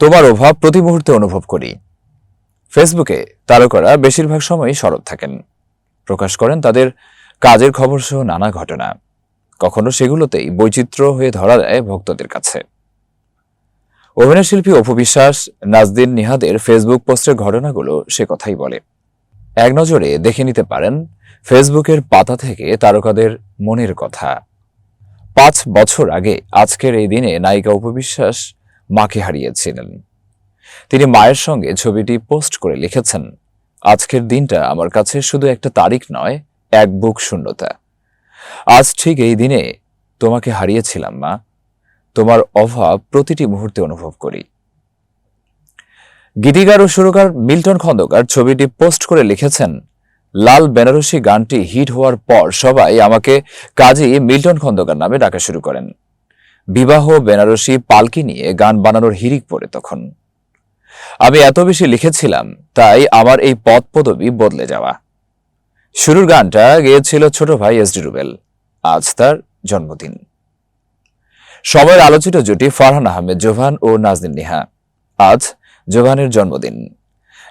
তোমার অভাব প্রতি মুহূর্তে অনুভব করি। ফেসবুকে তারকারা বেশিরভাগ সময়ই সরব থাকেন। প্রকাশ করেন তাদের কাজের খবর সহ নানা ঘটনা। কখনো সেগুলোতেই বৈচিত্র্য হয়ে ধরা দেয় ভক্তদের কাছে। অভিনয়শিল্পী অপবিশ্বাস নাজদিন নিহাদের ফেসবুক পোস্টের ঘটনাগুলো সে কথাই বলে। এক নজরে দেখে নিতে পারেন, ফেসবুকের পাতা থেকে তারকাদের মনের কথা। পাঁচ বছর আগে আজকের এই দিনে নায়িকা উপবিশ্বাস মাকে হারিয়েছিলেন। তিনি মায়ের সঙ্গে ছবিটি পোস্ট করে লিখেছেন, আজকের দিনটা আমার কাছে শুধু একটা তারিখ নয়, এক বুক শূন্যতা। আজ ঠিক এই দিনে তোমাকে হারিয়েছিলাম, মা। তোমার অভাব প্রতিটি মুহূর্তে অনুভব করি। গীতিকার ও সুরকার মিল্টন খন্দকার ছবিটি পোস্ট করে লিখেছেন, লাল বেনারসি গানটি হিট হওয়ার পর সবাই আমাকে কাজী মিল্টন খন্দকার নামে ডাকা শুরু করেন। বিবাহ বেনারসি পালকি নিয়ে গান বানানোর হিরিক পড়ে তখন। আমি এত বেশি লিখেছিলাম, তাই আমার এই পদ পদবি বদলে যাওয়া। শুরুর গানটা গেয়েছিল ছোট ভাই এস ডি রুবেল। আজ তার জন্মদিন। সবার আলোচিত জুটি ফারহান আহমেদ, জোভান ও নাজদিন নিহা। আজ জোভানের জন্মদিন।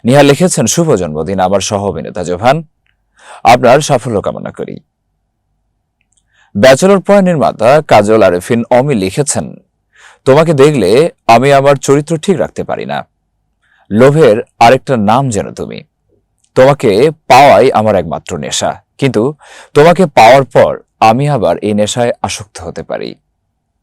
নিহা লিখেছেন, শুভ জন্মদিন আমার সহ অভিনেতা জোভান। আপনার সাফল্য কামনা করি। ব্যাচেলর পয়েন্ট নির্মাতা কাজল আরেফিন অমি লিখেছেন, তোমাকে দেখলে আমি আমার চরিত্র ঠিক রাখতে পারি না। লোভের আরেকটা নাম যেন তুমি। তোমাকে পাওয়াই আমার একমাত্র নেশা। কিন্তু তোমাকে পাওয়ার পর আমি আবার এই নেশায় আসক্ত হতে পারি।